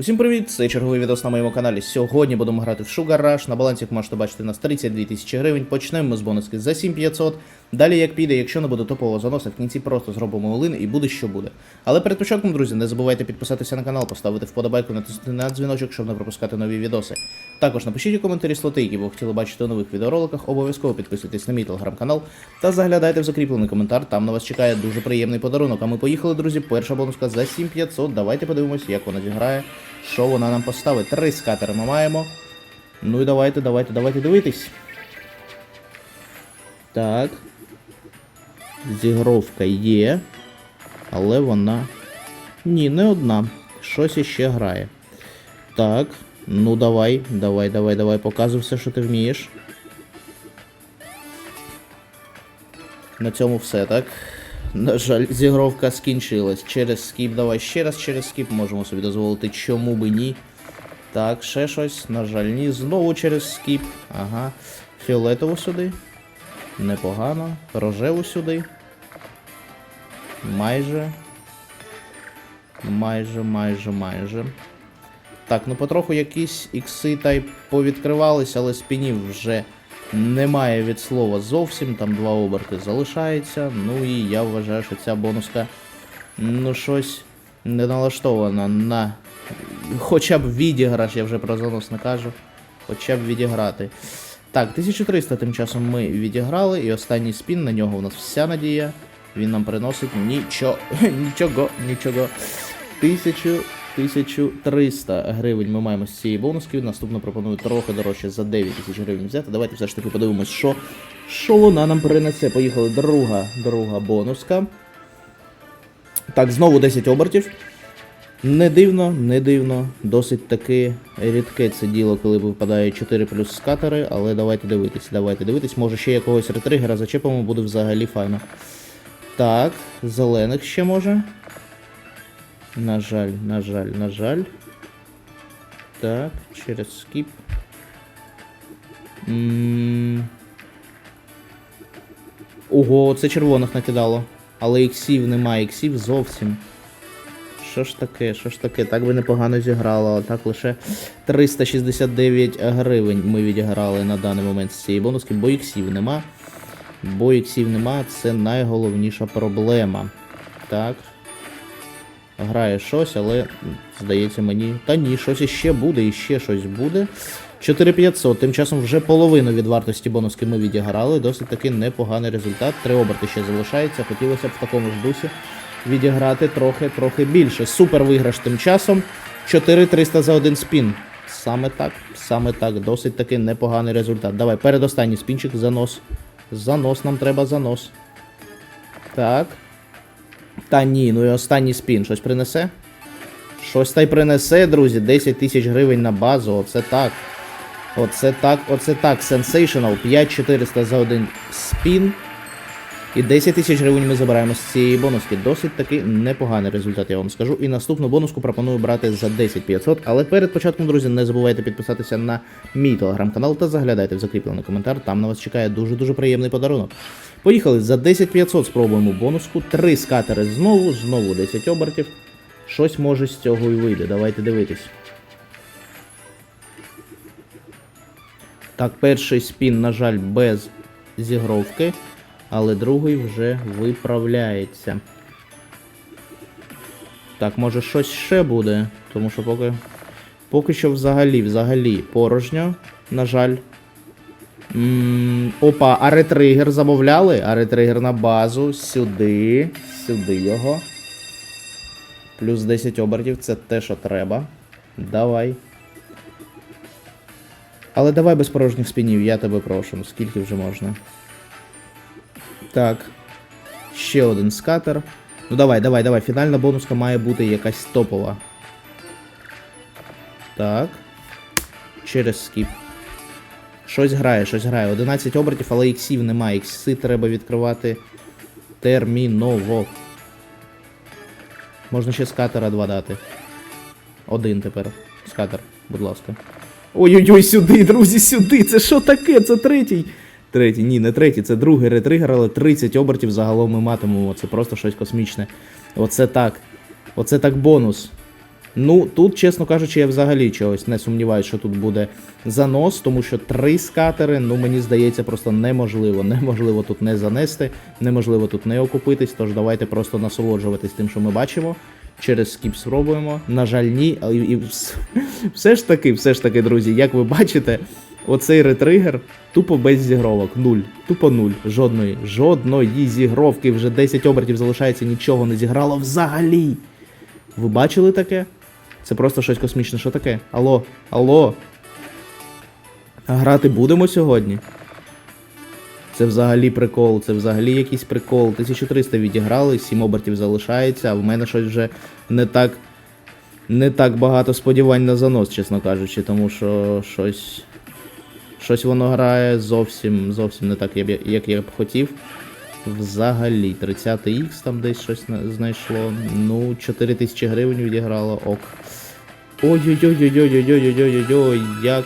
Усім привіт! Це черговий відос на моєму каналі. Сьогодні будемо грати в Sugar Rush. На балансі, як можете бачити, у нас 32 тисячі гривень. Почнемо ми з бонуски за 7500. Далі як піде, якщо не буде топового заноса, в кінці просто зробимо олин і буде що буде. Але перед початком, друзі, не забувайте підписатися на канал, поставити вподобайку, натиснути на дзвіночок, щоб не пропускати нові відоси. Також напишіть у коментарі слоти, які ви хотіли бачити у нових відеороликах. Обов'язково підписуйтесь на мій телеграм-канал та заглядайте в закріплений коментар. Там на вас чекає дуже приємний подарунок. А ми поїхали, друзі. Перша бонуска за 7500. Давайте подивимось, як вона зіграє, що вона нам поставить. Три скатери ми маємо. Ну і давайте, давайте, давайте дивитись. Так. Зігровка є. Але вона. Ні, не одна. Щось іще грає. Так. Ну давай, давай, давай, давай, показуй все, що ти вмієш. На цьому все, так? На жаль, зігровка скінчилась. Через скіп, давай ще раз через скіп можемо собі дозволити, чому би ні. Так, ще щось. На жаль, ні. Знову через скіп. Ага. Фіолетову сюди. Непогано. Рожеву сюди. Майже. Майже, майже, майже. Так, ну потроху якісь ікси та й повідкривались, але спінів вже немає від слова зовсім. Там два оберти залишається. Ну і я вважаю, що ця бонуска ну щось не налаштована на. Хоча б відіграш, я вже про занос не кажу. Хоча б відіграти. Так, 1300 тим часом ми відіграли, і останній спін на нього у нас вся надія. Він нам приносить нічого, нічого, нічого. 1000, 1300 гривень ми маємо з цієї бонуски. Наступно пропоную трохи дорожче за 9 тисяч гривень взяти. Давайте все ж таки подивимось, що, що вона нам принесе. Поїхали друга, друга бонуска. Так, знову 10 обертів. Не дивно, не дивно. Досить таки рідке це діло, коли випадає 4 плюс скатери, але давайте дивитись, давайте дивитись. Може ще якогось ретригера зачепимо, буде взагалі файно. Так, зелених ще може. На жаль, на жаль, на жаль. Так, через скіп. Ого, це червоних накидало. Але іксів немає, іксів зовсім. Що ж таке, що ж таке? Так би непогано зіграло, а так лише 369 гривень ми відіграли на даний момент з цієї бонуски, бо іксів нема. Бо іксів нема, це найголовніша проблема. Так. Грає щось, але здається мені. Та ні, щось іще буде, іще щось буде. 4500. Тим часом вже половину від вартості бонуски ми відіграли. Досить таки непоганий результат. Три оберти ще залишається. Хотілося б в такому ж дусі відіграти трохи трохи більше. Супер виграш тим часом. 4300 за один спін. Саме так, саме так. Досить таки непоганий результат. Давай, передостанній спінчик, занос. Занос, нам треба занос. Так. Та ні, ну і останній спін. Щось принесе? Щось та й принесе, друзі. 10 тисяч гривень на базу. Оце так. Оце так, оце так. Sensational. 5400 за один спін. І 10 тисяч гривень ми забираємо з цієї бонуски. Досить таки непоганий результат, я вам скажу. І наступну бонуску пропоную брати за 10 500. Але перед початком, друзі, не забувайте підписатися на мій телеграм-канал та заглядайте в закріплений коментар. Там на вас чекає дуже-дуже приємний подарунок. Поїхали за 10 500 спробуємо бонуску. Три скатери знову, знову 10 обертів. Щось може з цього і вийде. Давайте дивитись. Так, перший спін, на жаль, без зігровки, але другий вже виправляється. Так, може щось ще буде, тому що поки. Поки що взагалі, взагалі порожньо, на жаль. м опа, а ретригер замовляли? А ретригер на базу. Сюди. Сюди його. Плюс 10 обертів, це те, що треба. Давай. Але давай без порожніх спінів, я тебе прошу, скільки вже можна. Так. Ще один скатер. Ну давай, давай, давай. Фінальна бонуска має бути якась топова. Так. Через скіп. Щось грає, щось грає. 11 обертів, але іксів немає. Ікси треба відкривати терміново. Можна ще скатера 2 дати. Один тепер. Скатер, будь ласка. Ой-ой-ой, сюди, друзі, сюди. Це що таке? Це третій. Третій, ні, не третій, це другий ретригер, але 30 обертів загалом ми матимемо. Це просто щось космічне. Оце так. Оце так бонус. Ну, тут, чесно кажучи, я взагалі чогось не сумніваюся, що тут буде занос, тому що три скатери, ну мені здається, просто неможливо. Неможливо тут не занести, неможливо тут не окупитись. Тож давайте просто насолоджуватись тим, що ми бачимо. Через скіп спробуємо. На жаль, ні. І, і все ж таки, все ж таки, друзі, як ви бачите, оцей ретригер тупо без зігровок. Нуль. Тупо нуль. Жодної. Жодної зігровки. Вже 10 обертів залишається, нічого не зіграло взагалі. Ви бачили таке? Це просто щось космічне. Що таке? Алло, алло. А грати будемо сьогодні? Це взагалі прикол, це взагалі якийсь прикол. 1300 відіграли, 7 обертів залишається, а в мене щось вже не так. Не так багато сподівань на занос, чесно кажучи, тому що щось. Щось воно грає зовсім зовсім не так, як я- б хотів. Взагалі, 30х там десь щось знайшло. Ну, 4000 гривень відіграло, ок. Ой-ой-ой-ой-ой-ой-ой-ой-ой-ой, як.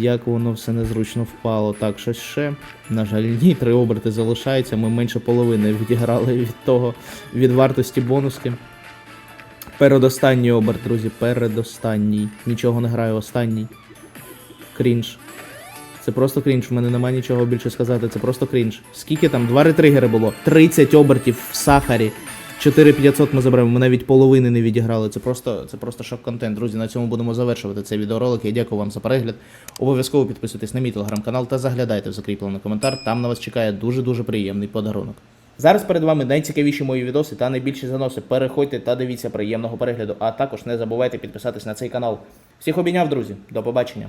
Як воно все незручно впало. Так, щось ще. На жаль, ні, три оберти залишається. Ми менше половини відіграли від того, від вартості бонуски. Передостанній оберт, друзі, передостанній. Нічого не граю, останній. Крінж. Це просто крінж, в мене немає нічого більше сказати, це просто крінж. Скільки там? Два ретригери було. 30 обертів в сахарі. 4500 ми заберемо, ми навіть половини не відіграли. Це просто, це просто шок-контент. Друзі, на цьому будемо завершувати цей відеоролик. Я дякую вам за перегляд. Обов'язково підписуйтесь на мій телеграм-канал та заглядайте в закріплений коментар. Там на вас чекає дуже-дуже приємний подарунок. Зараз перед вами найцікавіші мої відоси та найбільші заноси. Переходьте та дивіться приємного перегляду. А також не забувайте підписатись на цей канал. Всіх обійняв, друзі. До побачення.